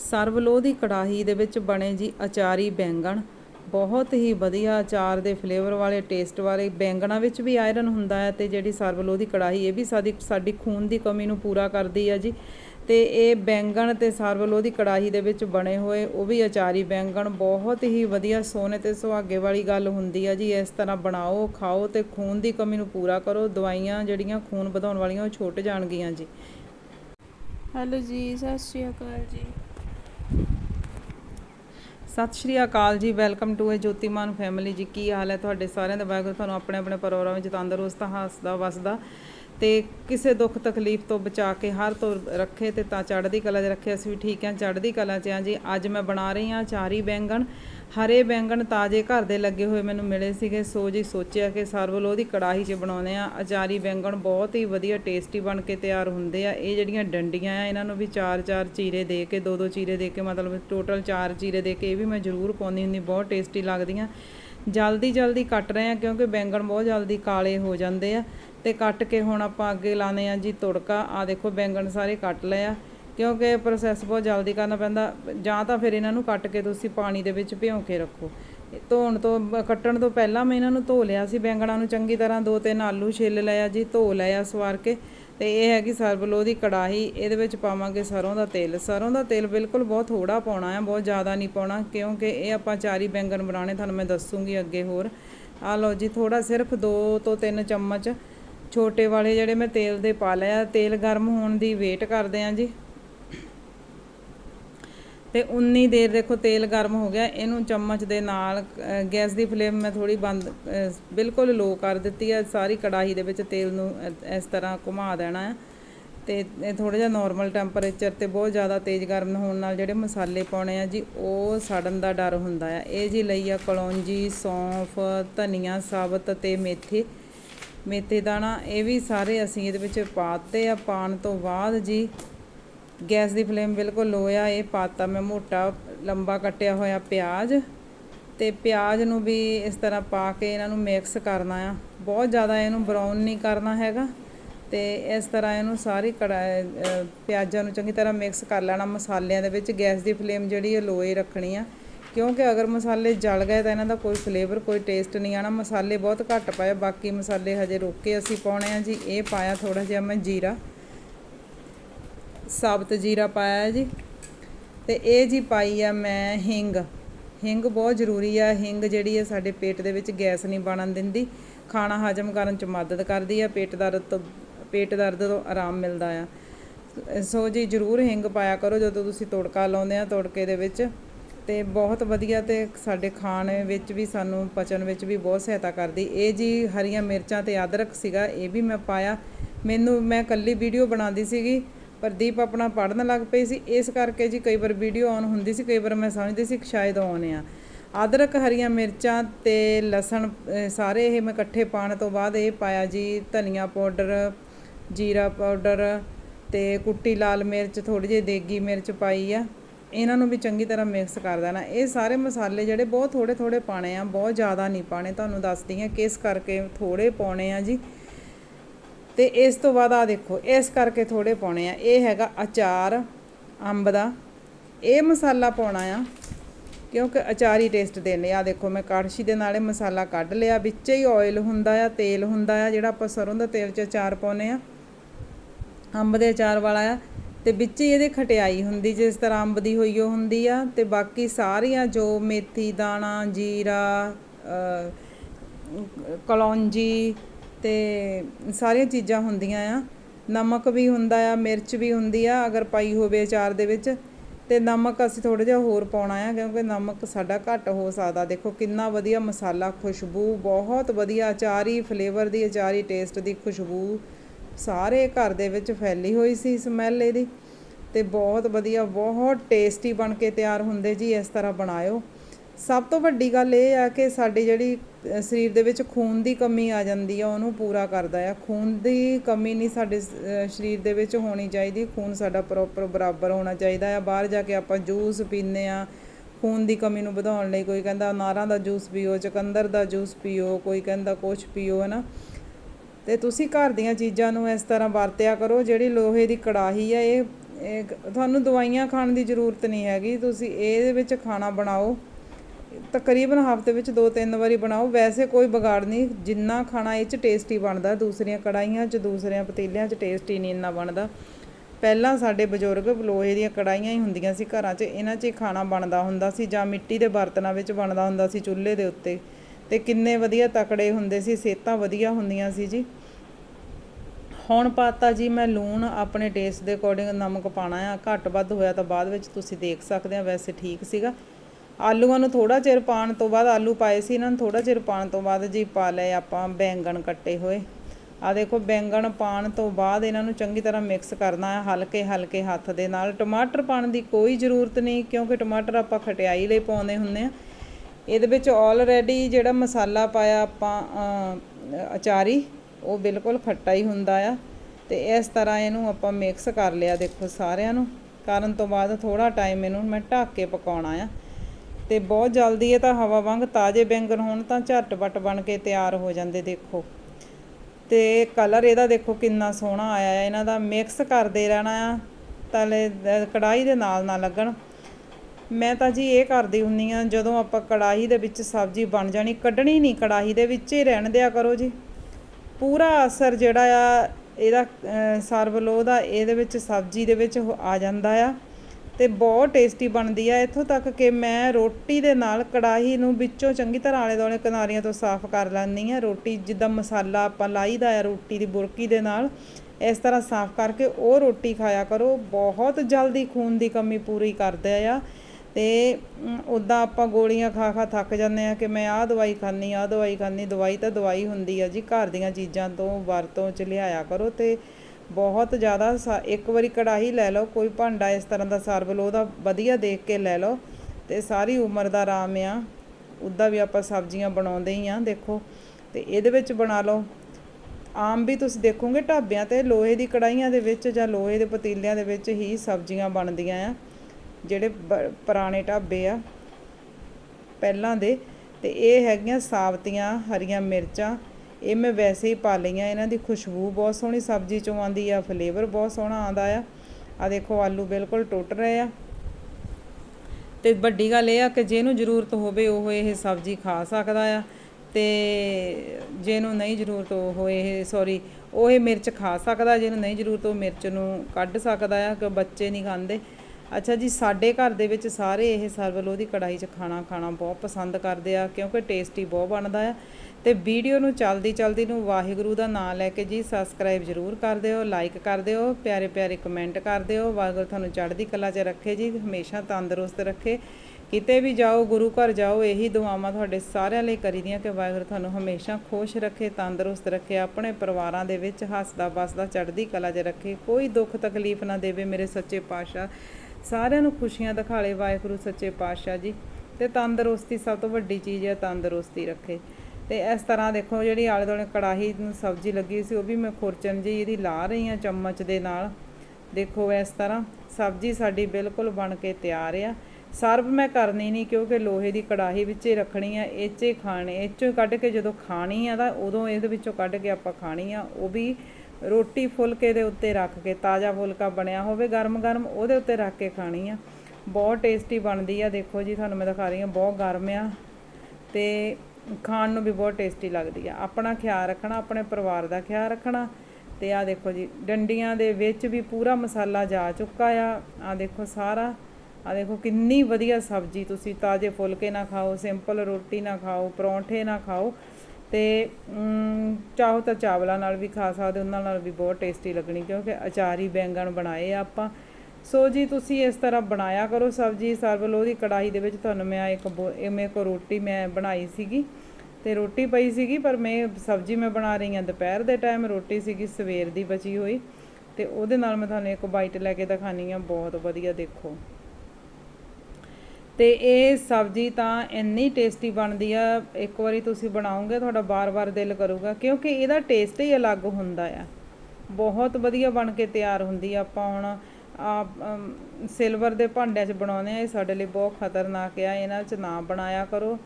ਸਰਵਲੋ ਦੀ ਕੜਾਹੀ ਦੇ ਵਿੱਚ ਬਣੇ ਜੀ ਅਚਾਰੀ ਬੈਂਗਣ। ਬਹੁਤ ਹੀ ਵਧੀਆ ਅਚਾਰ ਦੇ ਫਲੇਵਰ ਵਾਲੇ, ਟੇਸਟ ਵਾਲੇ ਬੈਂਗਣਾ ਵਿੱਚ ਵੀ ਆਇਰਨ ਹੁੰਦਾ ਹੈ ਤੇ ਜਿਹੜੀ ਸਰਵਲੋ ਦੀ ਕੜਾਹੀ, ਇਹ ਵੀ ਸਾਡੀ ਸਾਡੀ ਖੂਨ ਦੀ ਕਮੀ ਨੂੰ ਪੂਰਾ ਕਰਦੀ ਹੈ ਜੀ। ਤੇ ਇਹ ਬੈਂਗਣ ਤੇ ਸਰਵਲੋ ਦੀ ਕੜਾਹੀ ਦੇ ਵਿੱਚ ਬਣੇ ਹੋਏ, ਉਹ ਵੀ ਅਚਾਰੀ ਬੈਂਗਣ। ਬਹੁਤ ਹੀ ਵਧੀਆ ਸੋਨੇ ਤੇ ਸੁਹਾਗੇ ਵਾਲੀ ਗੱਲ ਹੁੰਦੀ ਹੈ ਜੀ, ਇਸ ਤਰ੍ਹਾਂ ਬਣਾਓ, ਖਾਓ ਤੇ ਖੂਨ ਦੀ ਕਮੀ ਨੂੰ ਪੂਰਾ ਕਰੋ। ਦਵਾਈਆਂ ਜਿਹੜੀਆਂ ਖੂਨ ਵਧਾਉਣ ਵਾਲੀਆਂ, ਉਹ ਛੁੱਟ ਜਾਣਗੀਆਂ ਜੀ। ਹੈਲੋ ਜੀ, ਸਤਿ ਸ਼੍ਰੀ ਅਕਾਲ ਜੀ। ਸਤਿ ਸ਼੍ਰੀ ਅਕਾਲ ਜੀ, welcome to a Jotiman family ਜੀ। ਕੀ ਹਾਲ ਹੈ ਤੁਹਾਡੇ ਸਾਰਿਆਂ ਦਾ? ਵਾਹਿਗੁਰੂ ਤੁਹਾਨੂੰ ਆਪਣੇ ਆਪਣੇ ਪਰਿਵਾਰਾਂ ਵਿੱਚ ਤੰਦਰੁਸਤ, ਹੱਸਦਾ, ਵਸਦਾ ਤੇ ਕਿਸੇ ਦੁੱਖ ਤਕਲੀਫ ਤੋਂ ਬਚਾ ਕੇ ਹਰ ਤੋਂ ਰੱਖੇ ਤੇ ਤਾਂ ਚੜ੍ਹਦੀ ਕਲਾ 'ਚ ਰੱਖੇ। ਅਸੀਂ ਵੀ ਠੀਕ ਹਾਂ, ਚੜ੍ਹਦੀ ਕਲਾ 'ਚ ਹਾਂ ਜੀ। ਅੱਜ ਮੈਂ ਬਣਾ ਰਹੀ ਹਾਂ ਚਾਰੀ ਬੈਂਗਣ। ਹਰੇ ਬੈਂਗਣ ਤਾਜ਼ੇ ਘਰ ਦੇ ਲੱਗੇ ਹੋਏ ਮੈਨੂੰ ਮਿਲੇ ਸੀਗੇ। ਸੋ ਜੀ ਸੋਚਿਆ ਕਿ ਸਰਵਲੋ ਦੀ ਕੜਾਹੀ 'ਚ ਬਣਾਉਂਦੇ ਆ ਅਚਾਰੀ ਬੈਂਗਣ ਬਹੁਤ ਹੀ ਵਧੀਆ ਟੇਸਟੀ ਬਣ ਕੇ ਤਿਆਰ ਹੁੰਦੇ ਆ। ਇਹ ਜਿਹੜੀਆਂ ਡੰਡੀਆਂ ਆ, ਇਹਨਾਂ ਨੂੰ ਵੀ ਚਾਰ ਚਾਰ ਚੀਰੇ ਦੇ ਕੇ, ਦੋ ਦੋ ਚੀਰੇ ਦੇ ਕੇ, ਮਤਲਬ ਟੋਟਲ ਚਾਰ ਚੀਰੇ ਦੇ ਕੇ ਇਹ ਵੀ ਮੈਂ ਜ਼ਰੂਰ ਪਾਉਂਦੀ ਹੁੰਦੀ, ਬਹੁਤ ਟੇਸਟੀ ਲੱਗਦੀਆਂ। ਜਲਦੀ ਜਲਦੀ ਕੱਟ ਰਹੇ ਆ ਕਿਉਂਕਿ ਬੈਂਗਣ ਬਹੁਤ ਜਲਦੀ ਕਾਲੇ ਹੋ ਜਾਂਦੇ ਆ। ਤੇ ਕੱਟ ਕੇ ਹੁਣ ਆਪਾਂ ਅੱਗੇ ਲਾਣੇ ਆ ਜੀ ਤੁੜਕਾ। ਆ ਦੇਖੋ ਬੈਂਗਣ ਸਾਰੇ ਕੱਟ ਲਏ ਆ। ਕਿਉਂਕਿ ਪ੍ਰੋਸੈਸ ਬਹੁਤ ਜਲਦੀ ਕਰਨਾ ਪੈਂਦਾ। ਜਾਂ ਤਾਂ ਫਿਰ ਇਹਨਾਂ ਨੂੰ ਕੱਟ ਕੇ ਤੁਸੀਂ ਪਾਣੀ ਦੇ ਵਿੱਚ ਭਿਉਂ ਕੇ ਰੱਖੋ। ਧੋਣ ਤੋਂ ਕੱਟਣ ਤੋਂ ਪਹਿਲਾਂ ਮੈਂ ਇਹਨਾਂ ਨੂੰ ਧੋ ਲਿਆ ਸੀ। ਬੈਂਗਣਾ ਨੂੰ ਚੰਗੀ ਤਰ੍ਹਾਂ ਦੋ ਤਿੰਨ ਆਲੂ ਛਿੱਲ ਲਿਆ ਜੀ, ਧੋ ਲਿਆ ਸਵਾਰ ਕੇ। ਤੇ ਇਹ ਹੈਗੀ ਸਰਬਲੋ ਦੀ ਕੜਾਹੀ, ਇਹਦੇ ਵਿੱਚ ਪਾਵਾਂਗੇ ਸਰੋਂ ਦਾ ਤੇਲ। ਸਰੋਂ ਦਾ ਤੇਲ ਬਿਲਕੁਲ ਬਹੁਤ ਥੋੜਾ ਪਾਉਣਾ ਹੈ ਬਹੁਤ ਜ਼ਿਆਦਾ ਨਹੀਂ ਪਾਉਣਾ, ਕਿਉਂਕਿ ਇਹ ਆਪਾਂ ਚਾਰੀ ਬੈਂਗਣ ਬਣਾਉਣੇ, ਤੁਹਾਨੂੰ ਮੈਂ ਦੱਸੂਗੀ ਅੱਗੇ ਹੋਰ। ਆ ਲਓ ਜੀ ਥੋੜਾ ਸਿਰਫ 2 ਤੋਂ 3 ਚਮਚ ਛੋਟੇ ਵਾਲੇ ਜਿਹੜੇ ਮੈਂ ਤੇਲ ਦੇ ਪਾ ਲਿਆ ਤੇਲ ਗਰਮ ਹੋਣ ਦੀ ਵੇਟ ਕਰਦੇ ਆਂ ਜੀ। ਤੇ ਉਨੀ ਦੇਰ ਦੇਖੋ ਤੇਲ ਗਰਮ ਹੋ ਗਿਆ, ਇਹਨੂੰ ਚਮਚ ਦੇ ਨਾਲ ਗੈਸ ਦੀ ਫਲੇਮ ਮੈਂ ਥੋੜੀ ਬੰਦ ਬਿਲਕੁਲ ਲੋ ਕਰ ਦਿੱਤੀ ਹੈ ਸਾਰੀ ਕੜਾਹੀ ਦੇ ਵਿੱਚ ਤੇਲ ਨੂੰ ਇਸ ਤਰ੍ਹਾਂ ਘੁਮਾ ਦੇਣਾ ਹੈ ਤੇ ਇਹ ਥੋੜਾ ਜਿਹਾ ਨਾਰਮਲ ਟੈਂਪਰੇਚਰ ਤੇ ਬਹੁਤ ਜ਼ਿਆਦਾ ਤੇਜ਼ ਗਰਮ ਹੋਣ ਨਾਲ ਜਿਹੜੇ ਮਸਾਲੇ ਪਾਉਣੇ ਆ ਜੀ, ਉਹ ਸੜਨ ਦਾ ਡਰ ਹੁੰਦਾ ਆ। ਇਹ ਜੀ ਲਈ ਆ ਕਲੌਂਜੀ, ਸੌਂਫ, ਧਨੀਆ, ਸਾਬਤ ਤੇ ਮੇਥੇ। ਮੇਥੇ ਦਾਣਾ ਇਹ ਵੀ ਸਾਰੇ ਅਸੀਂ ਇਹਦੇ ਵਿੱਚ ਪਾਤੇ ਆ ਪਾਣ ਤੋਂ ਬਾਅਦ ਜੀ ਗੈਸ ਦੀ ਫਲੇਮ ਬਿਲਕੁਲ ਲੋ ਆ, ਇਹ ਪਾਤਾ ਮੈਂ ਮੋਟਾ, ਲੰਬਾ ਕੱਟਿਆ ਹੋਇਆ ਪਿਆਜ਼। ਤੇ ਪਿਆਜ਼ ਨੂੰ ਵੀ ਇਸ ਤਰ੍ਹਾਂ ਪਾ ਕੇ ਇਹਨਾਂ ਨੂੰ ਮਿਕਸ ਕਰਨਾ ਆ। ਬਹੁਤ ਜ਼ਿਆਦਾ ਇਹਨੂੰ ਬਰਾਊਨ ਨਹੀਂ ਕਰਨਾ ਹੈਗਾ। ਤੇ ਇਸ ਤਰ੍ਹਾਂ ਇਹਨੂੰ ਸਾਰੀ ਕੜਾ ਪਿਆਜ਼ਾਂ ਨੂੰ ਚੰਗੀ ਤਰ੍ਹਾਂ ਮਿਕਸ ਕਰ ਲੈਣਾ। ਮਸਾਲਿਆਂ ਦੇ ਵਿੱਚ ਗੈਸ ਦੀ ਫਲੇਮ ਜਿਹੜੀ ਹੈ ਲੋਏ ਰੱਖਣੀ ਆ। ਕਿਉਂਕਿ ਅਗਰ ਮਸਾਲੇ ਜਲ ਗਏ ਤਾਂ ਇਹਨਾਂ ਦਾ ਕੋਈ ਫਲੇਵਰ ਕੋਈ ਟੇਸਟ ਨਹੀਂ ਆਣਾ ਮਸਾਲੇ ਬਹੁਤ ਘੱਟ ਪਾਇਆ ਬਾਕੀ ਮਸਾਲੇ ਹਜੇ ਰੋਕ ਕੇ ਅਸੀਂ ਪਾਉਣੇ ਆ ਜੀ। ਇਹ ਪਾਇਆ ਥੋੜਾ ਜਿਹਾ ਮੈਂ ਜੀਰਾ। ਸਾਬਤ ਜੀਰਾ ਪਾਇਆ ਹੈ ਜੀ। ਤੇ ਇਹ ਜੀ ਪਾਈ ਆ ਮੈਂ ਹਿੰਗ। ਹਿੰਗ ਬਹੁਤ ਜ਼ਰੂਰੀ ਆ। ਹਿੰਗ ਜਿਹੜੀ ਆ ਸਾਡੇ ਪੇਟ ਦੇ ਵਿੱਚ ਗੈਸ ਨਹੀਂ ਬਣਨ ਦਿੰਦੀ। ਖਾਣਾ ਹਜਮ ਕਰਨ ਚ ਮਦਦ ਕਰਦੀ ਆ। ਪੇਟ ਦਰਦ ਤੋਂ, ਪੇਟ ਦਰਦ ਤੋਂ ਆਰਾਮ ਮਿਲਦਾ ਆ। ਸੋ ਜੀ ਜ਼ਰੂਰ ਹਿੰਗ ਪਾਇਆ ਕਰੋ ਜਦੋਂ ਤੁਸੀਂ ਤੜਕਾ ਲਾਉਂਦੇ ਆ ਤੜਕੇ ਦੇ ਵਿੱਚ। ਤੇ ਬਹੁਤ ਵਧੀਆ ਤੇ ਸਾਡੇ ਖਾਣ ਵਿੱਚ ਵੀ ਸਾਨੂੰ ਪਚਣ ਵਿੱਚ ਵੀ ਬਹੁਤ ਸਹਾਇਤਾ ਕਰਦੀ। ਇਹ ਜੀ ਹਰੀਆਂ ਮਿਰਚਾਂ ਤੇ ਅਦਰਕ ਸੀਗਾ। ਇਹ ਵੀ ਮੈਂ ਪਾਇਆ। ਮੈਨੂੰ, ਮੈਂ ਕੱਲੀ ਵੀਡੀਓ ਬਣਾਉਂਦੀ ਸੀਗੀ। ਪ੍ਰਦੀਪ ਆਪਣਾ ਪੜਨ ਲੱਗ ਪਈ ਸੀ। ਇਸ ਕਰਕੇ ਜੀ ਕਈ ਵਾਰ ਵੀਡੀਓ ਆਨ ਹੁੰਦੀ ਸੀ, ਕਈ ਵਾਰ ਮੈਂ ਸਮਝਦੀ ਸੀ ਕਿ ਸ਼ਾਇਦ ਆਨ ਆ। ਅਦਰਕ, ਹਰੀਆਂ ਮਿਰਚਾਂ ਤੇ ਲਸਣ ਸਾਰੇ ਇਹ ਮੈਂ ਇਕੱਠੇ ਪਾਣ ਤੋਂ ਬਾਅਦ ਇਹ ਪਾਇਆ ਜੀ। ਧਨੀਆ ਪਾਊਡਰ, ਜੀਰਾ ਪਾਊਡਰ ਤੇ ਕੁੱਟੀ ਲਾਲ ਮਿਰਚ ਥੋੜੀ ਜਿਹੀ ਦੇਗੀ ਮਿਰਚ ਪਾਈ ਆ। ਇਹਨਾਂ ਨੂੰ ਵੀ ਚੰਗੀ ਤਰ੍ਹਾਂ ਮਿਕਸ ਕਰ ਦੇਣਾ। ਇਹ ਸਾਰੇ ਮਸਾਲੇ ਜਿਹੜੇ ਬਹੁਤ ਥੋੜੇ ਥੋੜੇ ਪਾਣੇ ਆ, ਬਹੁਤ ਜ਼ਿਆਦਾ ਨਹੀਂ ਪਾਣੇ ਤੁਹਾਨੂੰ ਦੱਸਦੀ ਆ ਕਿਸ ਕਰਕੇ ਥੋੜੇ ਪਾਉਣੇ ਆ ਜੀ। ਤੇ ਇਸ ਤੋਂ ਬਾਅਦ ਆ ਦੇਖੋ ਇਸ ਕਰਕੇ ਥੋੜੇ ਪਾਉਣੇ ਆ। ਇਹ ਹੈਗਾ ਅਚਾਰ ਅੰਬ ਦਾ। ਇਹ ਮਸਾਲਾ ਪਾਉਣਾ ਆ ਕਿਉਂਕਿ ਅਚਾਰੀ ਟੇਸਟ ਦੇਣੇ ਆ। ਦੇਖੋ ਮੈਂ ਕੜਛੀ ਦੇ ਨਾਲੇ ਮਸਾਲਾ ਕੱਢ ਲਿਆ। ਵਿੱਚ ਹੀ ਆਇਲ ਹੁੰਦਾ ਆ ਤੇਲ ਹੁੰਦਾ ਆ ਜਿਹੜਾ ਆਪਾਂ ਸਰੋਂ ਦਾ ਤੇਲ ਚ ਅਚਾਰ ਪਾਉਨੇ ਆ। ਅੰਬ ਦੇ ਅਚਾਰ ਵਾਲਾ ਆ। ਤੇ ਵਿੱਚ ਹੀ ਇਹਦੇ ਖਟਿਆਈ ਹੁੰਦੀ ਜਿਸ ਤਰ੍ਹਾਂ ਅੰਬ ਦੀ ਹੋਈ ਉਹ ਹੁੰਦੀ ਆ। ਤੇ ਬਾਕੀ ਸਾਰੀਆਂ ਜੋ ਮੇਥੀ ਦਾਣਾ ਜੀਰਾ ਅ, ਕਲੌਂਜੀ ਤੇ ਸਾਰੀਆਂ ਚੀਜ਼ਾਂ ਹੁੰਦੀਆਂ ਆ। ਨਮਕ ਵੀ ਹੁੰਦਾ ਆ, ਮਿਰਚ ਵੀ ਹੁੰਦੀ ਆ, ਅਗਰ ਪਾਈ ਹੋਵੇ ਅਚਾਰ ਦੇ ਵਿੱਚ। ਤੇ ਨਮਕ ਅਸੀਂ ਥੋੜ੍ਹਾ ਜਿਹਾ ਹੋਰ ਪਾਉਣਾ ਆ, ਕਿਉਂਕਿ ਨਮਕ ਸਾਡਾ ਘੱਟ ਹੋ ਸਕਦਾ। ਦੇਖੋ ਕਿੰਨਾ ਵਧੀਆ ਮਸਾਲਾ, ਖੁਸ਼ਬੂ, ਬਹੁਤ ਵਧੀਆ ਅਚਾਰੀ ਫਲੇਵਰ ਦੀ, ਅਚਾਰੀ ਟੇਸਟ ਦੀ ਖੁਸ਼ਬੂ ਸਾਰੇ ਘਰ ਦੇ ਵਿੱਚ ਫੈਲੀ ਹੋਈ ਸੀ ਸਮੈਲ ਇਹਦੀ। ਤੇ ਬਹੁਤ ਵਧੀਆ, ਬਹੁਤ ਟੇਸਟੀ ਬਣ ਕੇ ਤਿਆਰ ਹੁੰਦੇ ਜੀ, ਇਸ ਤਰ੍ਹਾਂ ਬਣਾਇਓ। ਸਭ ਤੋਂ ਵੱਡੀ ਗੱਲ ਇਹ ਆ ਕਿ ਸਾਡੀ ਜਿਹੜੀ ਸਰੀਰ ਦੇ ਵਿੱਚ ਖੂਨ ਦੀ ਕਮੀ ਆ ਜਾਂਦੀ ਆ, ਉਹਨੂੰ ਪੂਰਾ ਕਰਦਾ ਆ। ਖੂਨ ਦੀ ਕਮੀ ਨਹੀਂ ਸਾਡੇ ਸ- ਸਰੀਰ ਦੇ ਵਿੱਚ ਹੋਣੀ ਚਾਹੀਦੀ। ਖੂਨ ਸਾਡਾ ਪ੍ਰੋਪਰ ਬਰਾਬਰ ਹੋਣਾ ਚਾਹੀਦਾ ਆ। ਬਾਹਰ ਜਾ ਕੇ ਆਪਾਂ ਜੂਸ ਪੀਂਦੇ ਆ। ਖੂਨ ਦੀ ਕਮੀ ਨੂੰ ਵਧਾਉਣ ਲਈ ਕੋਈ ਕਹਿੰਦਾ ਅਨਾਰਾਂ ਦਾ ਜੂਸ ਪੀਓ, ਚੁਕੰਦਰ ਦਾ ਜੂਸ ਪੀਓ, ਕੋਈ ਕਹਿੰਦਾ ਕੁਛ ਪੀਓ ਹੈ ਨਾ ਤੇ ਤੁਸੀਂ ਘਰ ਦੀਆਂ ਚੀਜ਼ਾਂ ਨੂੰ ਇਸ ਤਰ੍ਹਾਂ ਵਰਤਿਆ ਕਰੋ, ਜਿਹੜੀ ਲੋਹੇ ਦੀ ਕੜਾਹੀ ਆ ਇਹ ਤੁਹਾਨੂੰ ਦਵਾਈਆਂ ਖਾਣ ਦੀ ਜ਼ਰੂਰਤ ਨਹੀਂ ਹੈਗੀ। ਤੁਸੀਂ ਇਹਦੇ ਵਿੱਚ ਖਾਣਾ ਬਣਾਓ। ਤਕਰੀਬਨ ਹਫ਼ਤੇ ਵਿੱਚ ਦੋ ਤਿੰਨ ਵਾਰੀ ਬਣਾਓ। ਵੈਸੇ ਕੋਈ ਵਿਗਾੜ ਨਹੀਂ। ਜਿੰਨਾ ਖਾਣਾ ਇਹ ਚ ਟੇਸਟੀ ਬਣਦਾ, ਦੂਸਰੀਆਂ ਕੜਾਈਆਂ 'ਚ, ਦੂਸਰਿਆਂ ਪਤੀਲਿਆਂ 'ਚ ਟੇਸਟੀ ਨਹੀਂ ਇੰਨਾ ਬਣਦਾ। ਪਹਿਲਾਂ ਸਾਡੇ ਬਜ਼ੁਰਗ ਲੋਹੇ ਦੀਆਂ ਕੜਾਈਆਂ ਹੀ ਹੁੰਦੀਆਂ ਸੀ ਘਰਾਂ 'ਚ। ਇਹਨਾਂ 'ਚ ਹੀ ਖਾਣਾ ਬਣਦਾ ਹੁੰਦਾ ਸੀ ਜਾਂ ਮਿੱਟੀ ਦੇ ਬਰਤਨਾਂ ਵਿੱਚ ਬਣਦਾ ਹੁੰਦਾ ਸੀ ਚੁੱਲ੍ਹੇ ਦੇ ਉੱਤੇ। ਤੇ ਕਿੰਨੇ ਵਧੀਆ ਤਕੜੇ ਹੁੰਦੇ ਸੀ। ਸਿਹਤਾਂ ਵਧੀਆ ਹੁੰਦੀਆਂ ਸੀ ਜੀ। ਹੁਣ ਪਾਤਾ ਜੀ ਮੈਂ ਲੂਣ। ਆਪਣੇ ਟੇਸਟ ਦੇ ਅਕੋਰਡਿੰਗ ਨਮਕ ਪਾਣਾ ਆ। ਘੱਟ ਵੱਧ ਹੋਇਆ ਤਾਂ ਬਾਅਦ ਵਿੱਚ ਤੁਸੀਂ ਦੇਖ ਸਕਦੇ ਆ। ਵੈਸੇ ਠੀਕ ਸੀਗਾ। ਆਲੂਆਂ ਨੂੰ ਥੋੜਾ ਚਿਰ ਪਾਣ ਤੋਂ ਬਾਅਦ ਆਲੂ ਪਾਏ ਸੀ, ਇਹਨਾਂ ਨੂੰ ਥੋੜਾ ਚਿਰ ਪਾਣ ਤੋਂ ਬਾਅਦ ਜੀ ਪਾ ਲਏ ਆਪਾਂ ਬੈਂਗਣ ਕੱਟੇ ਹੋਏ। ਆ ਦੇਖੋ ਬੈਂਗਣ ਪਾਣ ਤੋਂ ਬਾਅਦ ਇਹਨਾਂ ਨੂੰ ਚੰਗੀ ਤਰ੍ਹਾਂ ਮਿਕਸ ਕਰਨਾ ਹੈ, ਹਲਕੇ ਹਲਕੇ ਹੱਥ ਦੇ ਨਾਲ। ਟਮਾਟਰ ਪਾਣ ਦੀ ਕੋਈ ਜ਼ਰੂਰਤ ਨਹੀਂ, ਕਿਉਂਕਿ ਟਮਾਟਰ ਆਪਾਂ ਖਟਿਆਈ ਲਈ ਪਾਉਂਦੇ ਹੁੰਦੇ ਆ ਇਹਦੇ ਵਿੱਚ ਆਲਰੇਡੀ ਜਿਹੜਾ ਮਸਾਲਾ ਪਾਇਆ ਆਪਾਂ ਅਚਾਰੀ, ਉਹ ਬਿਲਕੁਲ ਖੱਟਾ ਹੀ ਹੁੰਦਾ ਆ। ਤੇ ਇਸ ਤਰ੍ਹਾਂ ਇਹਨੂੰ ਆਪਾਂ ਮਿਕਸ ਕਰ ਲਿਆ ਦੇਖੋ ਸਾਰਿਆਂ ਨੂੰ। ਕਰਨ ਤੋਂ ਬਾਅਦ ਥੋੜਾ ਟਾਈਮ ਇਹਨੂੰ ਮੈਂ ਢੱਕ ਕੇ ਪਕਾਉਣਾ ਆ। ਤੇ ਬਹੁਤ ਜਲਦੀ ਇਹ ਤਾਂ ਹਵਾ ਵਾਂਗ ਤਾਜ਼ੇ ਬੈਂਗਣ ਹੋਣ ਤਾਂ ਝਟਪਟ ਬਣ ਕੇ ਤਿਆਰ ਹੋ ਜਾਂਦੇ ਦੇਖੋ। ਤੇ ਕਲਰ ਇਹਦਾ ਦੇਖੋ ਕਿੰਨਾ ਸੋਹਣਾ ਆਇਆ ਹੈ ਇਹਨਾਂ ਦਾ ਮਿਕਸ ਕਰਦੇ ਰਹਿਣਾ ਆ ਤਲੇ ਦ- ਕੜਾਹੀ ਦੇ ਨਾਲ ਨਾ ਲੱਗਣ। ਮੈਂ ਤਾਂ ਜੀ ਇਹ ਕਰਦੀ ਹੁੰਨੀ ਆ ਜਦੋਂ ਆਪਾਂ ਕੜਾਹੀ ਦੇ ਵਿੱਚ ਸਬਜ਼ੀ ਬਣ ਜਾਣੀ ਕੱਢਣੀ ਨਹੀਂ ਕੜਾਹੀ ਦੇ ਵਿੱਚ ਹੀ ਰਹਿਣ ਦਿਆ ਕਰੋ ਜੀ। ਪੂਰਾ ਅਸਰ ਜਿਹੜਾ ਆ ਇਹਦਾ ਅਹ, ਸਰਬਲੋ ਦਾ ਇਹਦੇ ਵਿੱਚ ਸਬਜ਼ੀ ਦੇ ਵਿੱਚ ਆ ਜਾਂਦਾ ਆ। ਤੇ ਬਹੁਤ ਟੇਸਟੀ ਬਣਦੀ ਆ। ਇੱਥੋਂ ਤੱਕ ਕਿ ਮੈਂ ਰੋਟੀ ਦੇ ਨਾਲ ਕੜਾਹੀ ਨੂੰ ਵਿੱਚੋਂ ਚੰਗੀ ਤਰ੍ਹਾਂ ਆਲੇ ਦੁਆਲੇ ਕਿਨਾਰੀਆਂ ਤੋਂ ਸਾਫ਼ ਕਰ ਲੈਂਦੀ ਆ ਰੋਟੀ ਜਿੱਦਾਂ ਮਸਾਲਾ ਆਪਾਂ ਲਾਈਦਾ ਆ ਰੋਟੀ ਦੀ ਬੁਰਕੀ ਦੇ ਨਾਲ, ਇਸ ਤਰ੍ਹਾਂ ਸਾਫ਼ ਕਰਕੇ ਉਹ ਰੋਟੀ ਖਾਇਆ ਕਰੋ। ਬਹੁਤ ਜਲਦੀ ਖੂਨ ਦੀ ਕਮੀ ਪੂਰੀ ਕਰਦੇ ਆ। ਤੇ ਉਦਾਂ ਆਪਾਂ ਗੋਲੀਆਂ ਖਾ ਖਾ ਥੱਕ ਜਾਂਦੇ ਆ ਕਿ ਮੈਂ ਆਹ ਦਵਾਈ ਖਾਨੀ ਆਹ ਦਵਾਈ ਖਾਨੀ ਦਵਾਈ ਤਾਂ ਦਵਾਈ ਹੁੰਦੀ ਆ ਜੀ। ਘਰ ਦੀਆਂ ਚੀਜ਼ਾਂ ਤੋਂ, ਵਰਤੋਂ ਚ ਲਿਆਇਆ ਕਰੋ ਤੇ ਬਹੁਤ ਜ਼ਿਆਦਾ ਸਾ- ਇੱਕ ਵਾਰੀ ਕੜਾਹੀ ਲੈ ਲਓ, ਕੋਈ ਭਾਂਡਾ ਇਸ ਤਰ੍ਹਾਂ ਦਾ ਸਰਵ ਲਓ, ਉਹਦਾ ਵਧੀਆ ਦੇਖ ਕੇ ਲੈ ਲਓ, ਤੇ ਸਾਰੀ ਉਮਰ ਦਾ ਆਰਾਮ ਆ। ਉੱਦਾਂ ਵੀ ਆਪਾਂ ਸਬਜ਼ੀਆਂ ਬਣਾਉਂਦੇ ਹੀ ਆ ਦੇਖੋ। ਤੇ ਇਹਦੇ ਵਿੱਚ ਬਣਾ ਲਓ। ਆਮ ਵੀ ਤੁਸੀਂ ਦੇਖੋਗੇ ਢਾਬਿਆਂ ਤੇ ਲੋਹੇ ਦੀ ਕੜਾਈਆਂ ਦੇ ਵਿੱਚ ਜਾਂ ਲੋਹੇ ਦੇ ਪਤੀਲਿਆਂ ਦੇ ਵਿੱਚ ਹੀ ਸਬਜ਼ੀਆਂ ਬਣਦੀਆਂ ਆ, ਜਿਹੜੇ ਬ- ਪੁਰਾਣੇ ਢਾਬੇ ਆ, ਪਹਿਲਾਂ ਦੇ। ਤੇ ਇਹ ਹੈਗੀਆਂ ਸਾਬਤੀਆਂ ਹਰੀਆਂ ਮਿਰਚਾਂ ਇਹ ਮੈਂ ਵੈਸੇ ਹੀ ਪਾ ਲਈਆਂ, ਇਹਨਾਂ ਦੀ ਖੁਸ਼ਬੂ ਬਹੁਤ ਸੋਹਣੀ, ਸਬਜ਼ੀ ਚੋਂ ਆਉਂਦੀ ਆ ਫਲੇਵਰ ਬਹੁਤ ਸੋਹਣਾ ਆਉਂਦਾ ਆ। ਆ ਦੇਖੋ, ਆਲੂ ਬਿਲਕੁਲ ਟੁੱਟ ਰਹੇ ਆ। ਤੇ ਵੱਡੀ ਗੱਲ ਇਹ ਆ ਕਿ ਜਿਹਨੂੰ ਜ਼ਰੂਰਤ ਹੋਵੇ, ਉਹ ਇਹ ਸਬਜ਼ੀ ਖਾ ਸਕਦਾ ਆ। ਤੇ ਜਿਹਨੂੰ ਨਹੀਂ ਜ਼ਰੂਰਤ, ਉਹ ਇਹ ਸੌਰੀ ਉਹ ਇਹ ਮਿਰਚ ਖਾ ਸਕਦਾ, ਜਿਹਨੂੰ ਨਹੀਂ ਜ਼ਰੂਰਤ, ਉਹ ਮਿਰਚ ਨੂੰ ਕੱਢ ਸਕਦਾ ਆ, ਕਿ ਬੱਚੇ ਨਹੀਂ ਖਾਂਦੇ। ਅੱਛਾ ਜੀ, ਸਾਡੇ ਘਰ ਦੇ ਵਿੱਚ ਸਾਰੇ ਇਹ ਸਰਵਲੋ ਦੀ ਕੜਾਈ 'ਚ ਖਾਣਾ ਖਾਣਾ ਬਹੁਤ ਪਸੰਦ ਕਰਦੇ ਆ, ਕਿਉਂਕਿ ਟੇਸਟੀ ਬਹੁਤ ਬਣਦਾ ਆ। ਤੇ ਵੀਡੀਓ ਨੂੰ ਚਲਦੀ ਚਲਦੀ ਨੂੰ ਵਾਹਿਗੁਰੂ ਦਾ ਨਾਮ ਲੈ ਕੇ ਜੀ ਸਬਸਕ੍ਰਾਈਬ ਜ਼ਰੂਰ ਕਰ ਦਿਓ ਲਾਈਕ ਕਰ ਦਿਓ, ਪਿਆਰੇ ਪਿਆਰੇ ਕਮੈਂਟ ਕਰ ਦਿਓ। ਵਾਹਿਗੁਰੂ ਤੁਹਾਨੂੰ ਚੜ੍ਹਦੀ ਕਲਾ 'ਚ ਰੱਖੇ ਜੀ, ਹਮੇਸ਼ਾ ਤੰਦਰੁਸਤ ਰੱਖੇ। ਕਿਤੇ ਵੀ ਜਾਓ, ਗੁਰੂ ਘਰ ਜਾਓ, ਇਹੀ ਦੁਆਵਾਂ ਤੁਹਾਡੇ ਸਾਰਿਆਂ ਲਈ ਕਰੀਦੀਆਂ ਕਿ ਵਾਹਿਗੁਰੂ ਤੁਹਾਨੂੰ ਹਮੇਸ਼ਾ ਖੁਸ਼ ਰੱਖੇ, ਤੰਦਰੁਸਤ ਰੱਖੇ, ਆਪਣੇ ਪਰਿਵਾਰਾਂ ਦੇ ਵਿੱਚ ਹੱਸਦਾ ਬਸਦਾ ਚੜ੍ਹਦੀ ਕਲਾ 'ਚ ਰੱਖੇ। ਕੋਈ ਦੁੱਖ ਤਕਲੀਫ ਨਾ ਦੇਵੇ ਮੇਰੇ ਸੱਚੇ ਪਾਤਸ਼ਾਹ। ਸਾਰਿਆਂ ਨੂੰ ਖੁਸ਼ੀਆਂ ਦਿਖਾਲੇ ਵਾਹਿਗੁਰੂ ਸੱਚੇ ਪਾਤਸ਼ਾਹ ਜੀ। ਤੇ ਤੰਦਰੁਸਤੀ ਸਭ ਤੋਂ ਵੱਡੀ ਚੀਜ਼ ਹੈ, ਤੰਦਰੁਸਤੀ ਰੱਖੇ। ਤੇ ਇਸ ਤਰ੍ਹਾਂ ਦੇਖੋ ਜਿਹੜੀ ਆਲੇ ਦੁਆਲੇ ਕੜਾਹੀ ਨੂੰ ਸਬਜ਼ੀ ਲੱਗੀ ਸੀ, ਉਹ ਵੀ ਮੈਂ ਖੁਰਚਣ ਜੀ ਇਹਦੀ ਲਾ ਰਹੀ ਹਾਂ ਚਮਚ ਦੇ ਨਾਲ। ਦੇਖੋ ਇਸ ਤਰ੍ਹਾਂ ਸਬਜ਼ੀ ਸਾਡੀ ਬਿਲਕੁਲ ਬਣ ਕੇ ਤਿਆਰ ਆ। ਸਰਵ ਮੈਂ ਕਰਨੀ ਨਹੀਂ ਕਿਉਂਕਿ ਲੋਹੇ ਦੀ ਕੜਾਹੀ ਵਿੱਚ ਹੀ ਰੱਖਣੀ ਆ ਇਹ 'ਚ ਹੀ ਖਾਣੇ ਇਹ 'ਚੋਂ ਹੀ ਕੱਢ ਕੇ ਜਦੋਂ ਖਾਣੀ ਆ ਤਾਂ ਉਦੋਂ ਇਹਦੇ ਵਿੱਚੋਂ ਕੱਢ ਕੇ ਆਪਾਂ ਖਾਣੀ ਆ। ਉਹ ਵੀ ਰੋਟੀ ਫੁਲਕੇ ਦੇ ਉੱਤੇ ਰੱਖ ਕੇ, ਤਾਜ਼ਾ ਫੁਲਕਾ ਬਣਿਆ ਹੋਵੇ ਗਰਮ ਗਰਮ ਉਹਦੇ ਉੱਤੇ ਰੱਖ ਕੇ ਖਾਣੀ ਆ। ਬਹੁਤ ਟੇਸਟੀ ਬਣਦੀ ਆ। ਦੇਖੋ ਜੀ, ਤੁਹਾਨੂੰ ਮੈਂ ਦਿਖਾ ਰਹੀ ਹਾਂ, ਬਹੁਤ ਗਰਮ ਆ। ਤੇ ਖਾਣ ਨੂੰ ਵੀ ਬਹੁਤ ਟੇਸਟੀ ਲੱਗਦੀ ਆ। ਆਪਣਾ ਖਿਆਲ ਰੱਖਣਾ, ਆਪਣੇ ਪਰਿਵਾਰ ਦਾ ਖਿਆਲ ਰੱਖਣਾ। ਤੇ ਆ ਦੇਖੋ ਜੀ, ਡੰਡੀਆਂ ਦੇ ਵਿੱਚ ਵੀ ਪੂਰਾ ਮਸਾਲਾ ਜਾ ਚੁੱਕਾ ਆ। ਆ ਦੇਖੋ ਸਾਰਾ। ਆ ਦੇਖੋ ਕਿੰਨੀ ਵਧੀਆ ਸਬਜ਼ੀ ਤੁਸੀਂ ਤਾਜ਼ੇ ਫੁਲਕੇ ਨਾ ਖਾਓ ਸਿੰਪਲ ਰੋਟੀ ਨਾ ਖਾਓ, ਪਰੌਂਠੇ ਨਾ ਖਾਓ। ਤੇ ਚਾਹੋ ਤਾਂ ਚਾਵਲਾਂ ਨਾਲ ਵੀ ਖਾ ਸਕਦੇ ਉਹਨਾਂ ਨਾਲ ਵੀ ਬਹੁਤ ਟੇਸਟੀ ਲੱਗਣੀ, ਕਿਉਂਕਿ ਅਚਾਰੀ ਬੈਂਗਣ ਬਣਾਏ ਆ ਆਪਾਂ। ਸੋ ਜੀ, ਤੁਸੀਂ ਇਸ ਤਰ੍ਹਾਂ ਬਣਾਇਆ ਕਰੋ ਸਬਜ਼ੀ। ਸਰਵਲੋ ਦੀ ਕੜਾਹੀ ਦੇ ਵਿੱਚ ਤੁਹਾਨੂੰ ਮੈਂ ਇੱਕ ਬੋ- ਇਹ ਮੇਰੇ ਕੋ ਰੋਟੀ ਮੈਂ ਬਣਾਈ ਸੀਗੀ ਤੇ ਰੋਟੀ ਪਈ ਸੀਗੀ, ਪਰ ਮੈਂ ਸਬਜ਼ੀ ਮੈਂ ਬਣਾ ਰਹੀ ਹਾਂ ਦੁਪਹਿਰ ਦੇ ਟਾਈਮ, ਰੋਟੀ ਸੀਗੀ, ਸਵੇਰ ਦੀ ਬਚੀ ਹੋਈ ਤੇ ਉਹਦੇ ਨਾਲ ਮੈਂ ਤੁਹਾਨੂੰ ਇੱਕ ਬਾਈਟ ਲੈ ਕੇ ਦਿਖਾਣੀ ਆ ਬਹੁਤ ਵਧੀਆ ਦੇਖੋ। ਤੇ ਇਹ ਸਬਜ਼ੀ ਤਾਂ ਇੰਨੀ ਟੇਸਟੀ ਬਣਦੀ ਆ, ਇੱਕ ਵਾਰੀ ਤੁਸੀਂ ਬਣਾਓਗੇ ਤੁਹਾਡਾ ਬਾਰ-ਬਾਰ ਦਿਲ ਕਰੂਗਾ, ਕਿਉਂਕਿ ਇਹਦਾ ਟੇਸਟ ਹੀ ਅਲੱਗ ਹੁੰਦਾ ਆ। ਬਹੁਤ ਵਧੀਆ ਬਣ ਕੇ ਤਿਆਰ ਹੁੰਦੀ ਆ, ਆਪਾਂ ਹੁਣ ਸਿਲਵਰ ਦੇ ਭਾਂਡਿਆਂ 'ਚ ਬਣਾਉਂਦੇ ਆ ਇਹ ਸਾਡੇ ਲਈ ਬਹੁਤ ਖਤਰਨਾਕ ਆ। ਇਹਨਾਂ 'ਚ ਨਾ ਬਣਾਇਆ ਕਰੋ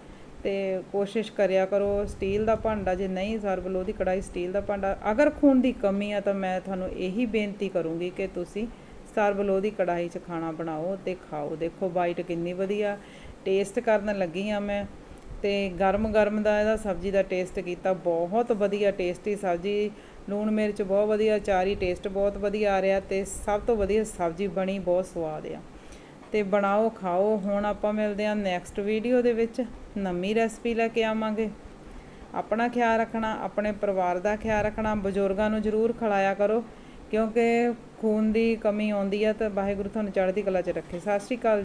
ਤੇ ਕੋਸ਼ਿਸ਼ ਕਰਿਆ ਕਰੋ। ਸਟੀਲ ਦਾ ਭਾਂਡਾ ਜੇ ਨਹੀਂ ਸਰਵਲੋ ਦੀ ਕੜਾਈ ਸਟੀਲ ਦਾ ਭਾਂਡਾ। ਅਗਰ ਖੂਨ ਦੀ ਕਮੀ ਆ ਤਾਂ ਮੈਂ ਤੁਹਾਨੂੰ ਇਹੀ ਬੇਨਤੀ ਕਰੂੰਗੀ ਕਿ ਤੁਸੀਂ ਸਰਬਲੋ ਦੀ ਕੜਾਹੀ 'ਚ ਖਾਣਾ ਬਣਾਓ ਤੇ ਖਾਓ। ਦੇਖੋ ਬਾਈਟ ਕਿੰਨੀ ਵਧੀਆ ਟੇਸਟ ਕਰਨ ਲੱਗੀ ਆ ਮੈਂ। ਤੇ ਗਰਮ ਗਰਮ ਦਾ ਇਹਦਾ ਸਬਜ਼ੀ ਦਾ ਟੇਸਟ ਕੀਤਾ। ਬਹੁਤ ਵਧੀਆ ਟੇਸਟੀ ਸਬਜ਼ੀ ਲੂਣ ਮਿਰਚ ਬਹੁਤ ਵਧੀਆ, ਚਾਰੀ ਟੇਸਟ ਬਹੁਤ ਵਧੀਆ ਆ ਰਿਹਾ ਤੇ ਸਭ ਤੋਂ ਵਧੀਆ ਸਬਜ਼ੀ ਬਣੀ, ਬਹੁਤ ਸਵਾਦ ਆ। ਤੇ ਬਣਾਓ, ਖਾਓ, ਹੁਣ ਆਪਾਂ ਮਿਲਦੇ ਹਾਂ ਨੈਕਸਟ ਵੀਡੀਓ ਦੇ ਵਿੱਚ। ਨਵੀਂ ਰੈਸਪੀ ਲੈ ਕੇ ਆਵਾਂਗੇ। ਆਪਣਾ ਖਿਆਲ ਰੱਖਣਾ, ਆਪਣੇ ਪਰਿਵਾਰ ਦਾ ਖਿਆਲ ਰੱਖਣਾ, ਬਜ਼ੁਰਗਾਂ ਨੂੰ ਜ਼ਰੂਰ ਖਿਲਾਇਆ ਕਰੋ, ਕਿਉਂਕਿ ਖੂਨ ਦੀ ਕਮੀ ਆਉਂਦੀ ਹੈ ਤਾਂ ਵਾਹਿਗੁਰੂ ਤੁਹਾਨੂੰ ਚੜ੍ਹਦੀ ਕਲਾ 'ਚ ਰੱਖੇ। ਸਤਿ ਸ਼੍ਰੀ ਅਕਾਲ